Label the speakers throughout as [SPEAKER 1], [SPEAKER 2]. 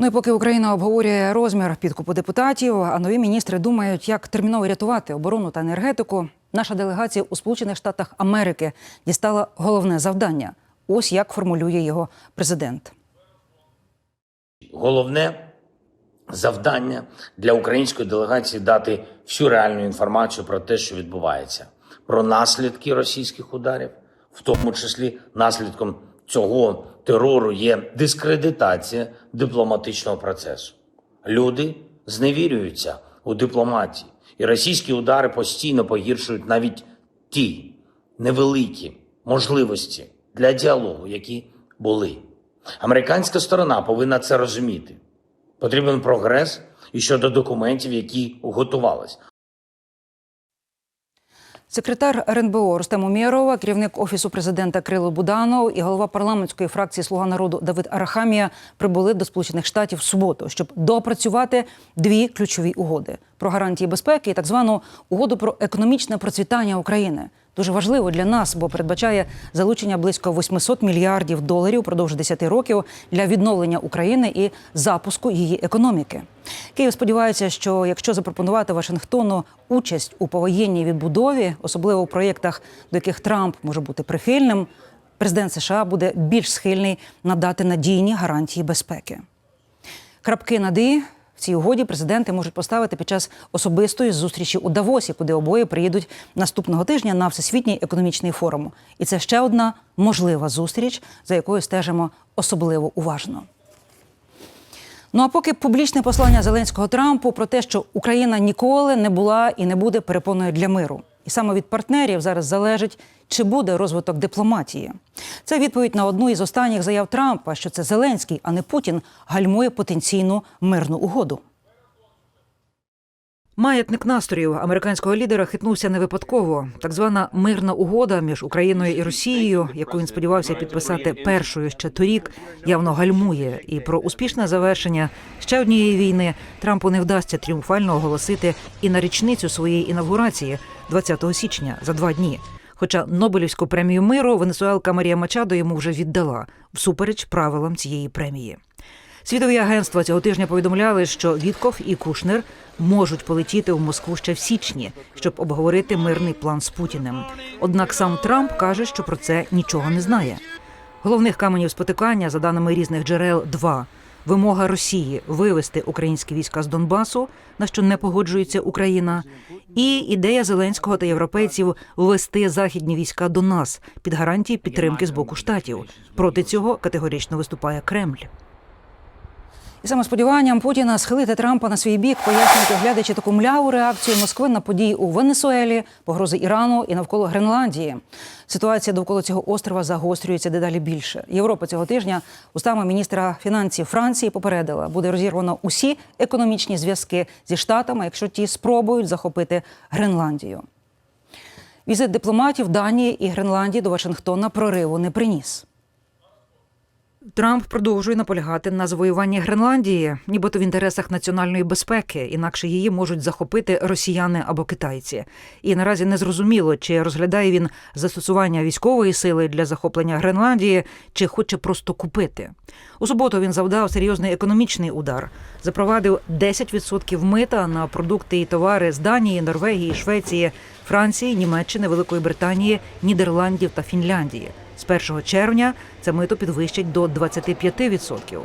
[SPEAKER 1] Ну і поки Україна обговорює розмір підкупу депутатів, а нові міністри думають, як терміново рятувати оборону та енергетику. Наша делегація у Сполучених Штатах Америки дістала головне завдання. Ось як формулює його президент.
[SPEAKER 2] Головне завдання для української делегації дати всю реальну інформацію про те, що відбувається, про наслідки російських ударів, в тому числі наслідком цього терору є дискредитація дипломатичного процесу. Люди зневірюються у дипломатії, і російські удари постійно погіршують навіть ті невеликі можливості для діалогу, які були. Американська сторона повинна це розуміти. Потрібен прогрес і щодо документів, які готувались.
[SPEAKER 1] Секретар РНБО Рустем Умєрова, керівник офісу президента Крило Буданов і голова парламентської фракції Слуга народу Давид Арахамія прибули до Сполучених Штатів в суботу, щоб доопрацювати дві ключові угоди про гарантії безпеки і так звану угоду про економічне процвітання України. Дуже важливо для нас, бо передбачає залучення близько 800 мільярдів доларів впродовж 10 років для відновлення України і запуску її економіки. Київ сподівається, що якщо запропонувати Вашингтону участь у повоєнній відбудові, особливо у проєктах, до яких Трамп може бути прихильним, президент США буде більш схильний надати надійні гарантії безпеки. Крапки над «і» в цій угоді президенти можуть поставити під час особистої зустрічі у Давосі, куди обоє приїдуть наступного тижня на всесвітній економічний форум. І це ще одна можлива зустріч, за якою стежимо особливо уважно. Ну а поки публічне послання Зеленського Трампу про те, що Україна ніколи не була і не буде перепоною для миру. Саме від партнерів зараз залежить, чи буде розвиток дипломатії. Це відповідь на одну із останніх заяв Трампа, що це Зеленський, а не Путін, гальмує потенційну мирну угоду. Маятник настроїв американського лідера хитнувся не випадково. Так звана мирна угода між Україною і Росією, яку він сподівався підписати першою ще торік, явно гальмує. І про успішне завершення ще однієї війни Трампу не вдасться тріумфально оголосити і на річницю своєї інавгурації 20 січня за два дні. Хоча Нобелівську премію миру венесуелка Марія Мачадо йому вже віддала всупереч правилам цієї премії. Світові агентства цього тижня повідомляли, що Вітков і Кушнер можуть полетіти в Москву ще в січні, щоб обговорити мирний план з Путіним. Однак сам Трамп каже, що про це нічого не знає. Головних каменів спотикання, за даними різних джерел, два. Вимога Росії вивести українські війська з Донбасу, на що не погоджується Україна, і ідея Зеленського та європейців ввести західні війська до нас під гарантії підтримки з боку штатів. Проти цього категорично виступає Кремль. І саме сподіванням Путіна схилити Трампа на свій бік, пояснюють оглядачі таку мляву реакцію Москви на події у Венесуелі, погрози Ірану і навколо Гренландії. Ситуація довкола цього острова загострюється дедалі більше. Європа цього тижня устами міністра фінансів Франції попередила, буде розірвано усі економічні зв'язки зі штатами, якщо ті спробують захопити Гренландію. Візит дипломатів Данії і Гренландії до Вашингтона прориву не приніс. Трамп продовжує наполягати на завоюванні Гренландії, нібито в інтересах національної безпеки, інакше її можуть захопити росіяни або китайці. І наразі не зрозуміло, чи розглядає він застосування військової сили для захоплення Гренландії, чи хоче просто купити. У суботу він завдав серйозний економічний удар, запровадив 10% мита на продукти і товари з Данії, Норвегії, Швеції, Франції, Німеччини, Великої Британії, Нідерландів та Фінляндії. З 1 червня це мито підвищать до 25%.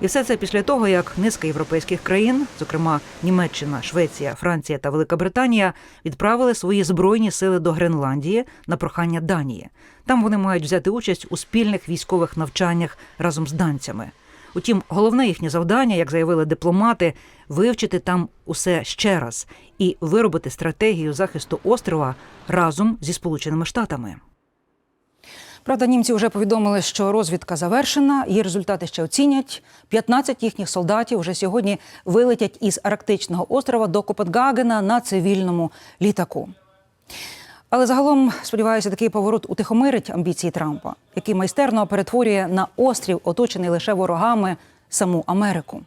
[SPEAKER 1] І все це після того, як низка європейських країн, зокрема Німеччина, Швеція, Франція та Велика Британія, відправили свої збройні сили до Гренландії на прохання Данії. Там вони мають взяти участь у спільних військових навчаннях разом з данцями. Утім, головне їхнє завдання, як заявили дипломати, вивчити там усе ще раз і виробити стратегію захисту острова разом зі Сполученими Штатами. Правда, німці вже повідомили, що розвідка завершена, її результати ще оцінять. 15 їхніх солдатів вже сьогодні вилетять із Арктичного острова до Копенгагена на цивільному літаку. Але загалом, сподіваюся, такий поворот утихомирить амбіції Трампа, який майстерно перетворює на острів, оточений лише ворогами, саму Америку.